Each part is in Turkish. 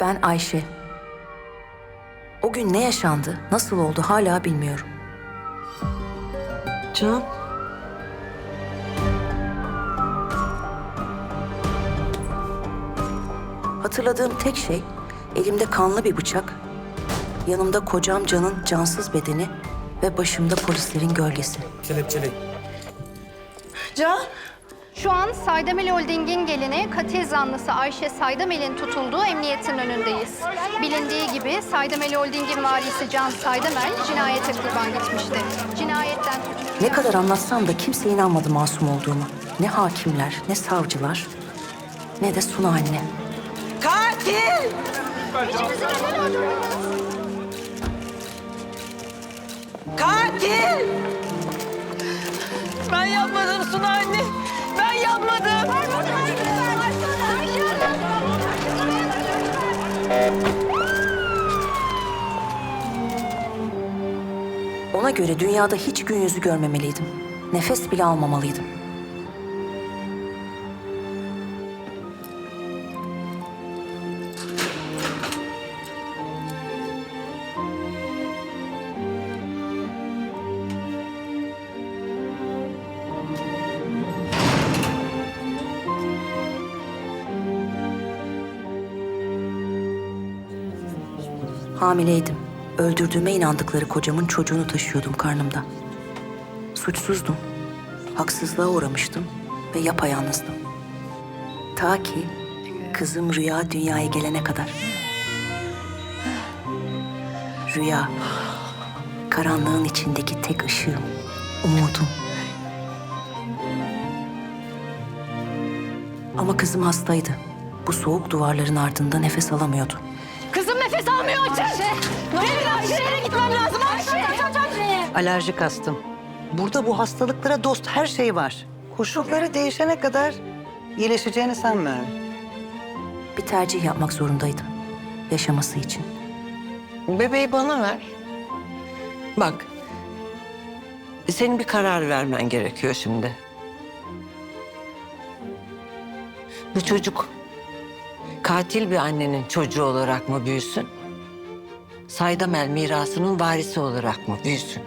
Ben Ayşe. O gün ne yaşandı, nasıl oldu hala bilmiyorum. Can. Hatırladığım tek şey elimde kanlı bir bıçak, yanımda kocam Can'ın cansız bedeni ve başımda polislerin gölgesi. Kelepçeli. Can. Şu an Saydamel Holding'in gelini katil zanlısı Ayşe Saydamel'in tutulduğu emniyetin önündeyiz. Bilindiği gibi Saydamel Holding'in varisi Can Saydamel cinayete kurban gitmişti. Cinayetten tutuklu... Ne kadar anlatsam da kimse inanmadı masum olduğumu. Ne hakimler, ne savcılar, ne de Suna anne. Katil. Katil. Ben yapmadım Suna anne. Ben yapmadım. Ona göre dünyada hiç gün yüzü görmemeliydim. Nefes bile almamalıydım. Hamileydim. Öldürdüğüme inandıkları kocamın çocuğunu taşıyordum karnımda. Suçsuzdum. Haksızlığa uğramıştım ve yapayalnızdım. Ta ki kızım Rüya dünyaya gelene kadar. Rüya, karanlığın içindeki tek ışığım, umudum. Ama kızım hastaydı. Bu soğuk duvarların ardında nefes alamıyordu. Nefes almıyor Ayşe! Ne oluyor Ayşe'ye gitmem lazım Ayşe! Alerjik astım. Burada bu hastalıklara dost her şey var. Koşulları değişene kadar iyileşeceğini sanmıyorum. Bir tercih yapmak zorundaydım. Yaşaması için. Bebeği bana ver. Bak. Senin bir karar vermen gerekiyor şimdi. Bu çocuk katil bir annenin çocuğu olarak mı büyüsün? Saydamel mirasının varisi olarak mı büyüsün?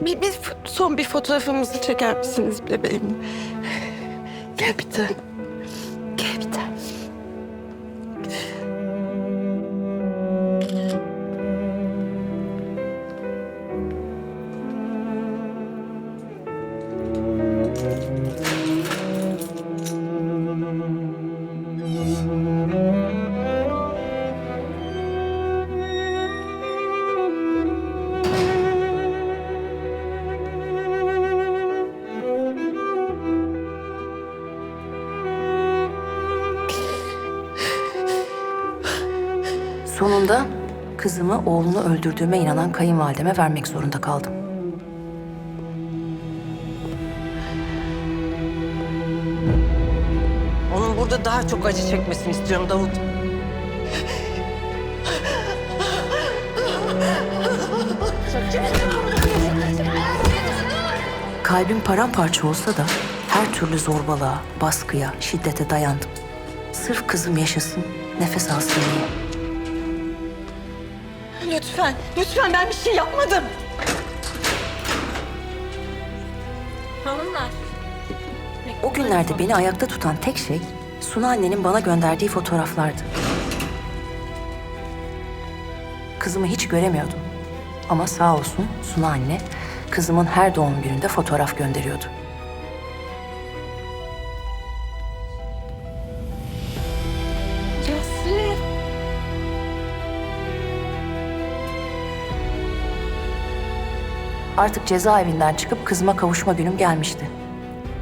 Bir, bir son bir fotoğrafımızı çeker misiniz bebeğim? Gel bir tane. Sonunda kızımı oğlunu öldürdüğüme inanan kayınvalideme vermek zorunda kaldım. Onun burada daha çok acı çekmesini istiyorum Davut. Kalbim paramparça olsa da her türlü zorbalığa, baskıya, şiddete dayandım. Sırf kızım yaşasın, nefes alsın diye. Lütfen, lütfen ben bir şey yapmadım. O günlerde beni ayakta tutan tek şey Suna annenin bana gönderdiği fotoğraflardı. Kızımı hiç göremiyordum. Ama sağ olsun Suna anne kızımın her doğum gününde fotoğraf gönderiyordu. Artık cezaevinden çıkıp kızıma kavuşma günüm gelmişti.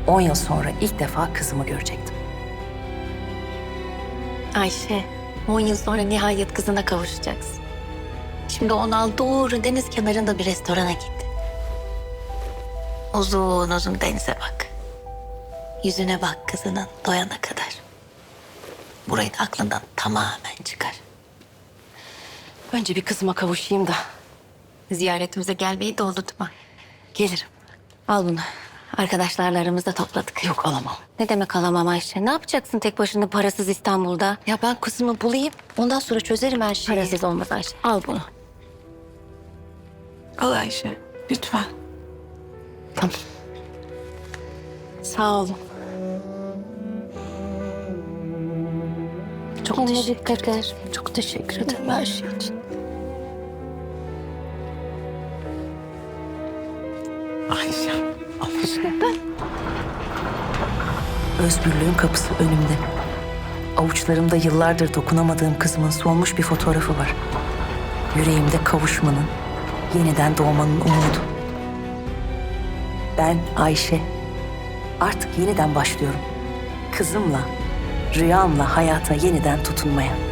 10 yıl sonra ilk defa kızımı görecektim. Ayşe, 10 yıl sonra nihayet kızına kavuşacaksın. Şimdi onu al doğru deniz kenarında bir restorana git. Uzun uzun denize bak. Yüzüne bak kızının doyana kadar. Burayı da aklından tamamen çıkar. Önce bir kızıma kavuşayım da ziyaretimize gelmeyi de unutma. Gelirim. Al bunu. Arkadaşlarla aramızda topladık. Yok alamam. Ne demek alamam Ayşe? Ne yapacaksın tek başına parasız İstanbul'da? Ya ben kızımı bulayım. Ondan sonra çözerim her şeyi. Parasız olmaz Ayşe. Al bunu. Al Ayşe. Lütfen. Tamam. Sağ olun. Çok teşekkür ederim. Çok teşekkür ederim her şey için. Ayşe. Özgürlüğün kapısı önümde. Avuçlarımda yıllardır dokunamadığım kızımın solmuş bir fotoğrafı var. Yüreğimde kavuşmanın, yeniden doğmanın umudu. Ben Ayşe. Artık yeniden başlıyorum. Kızımla, rüyamla hayata yeniden tutunmaya.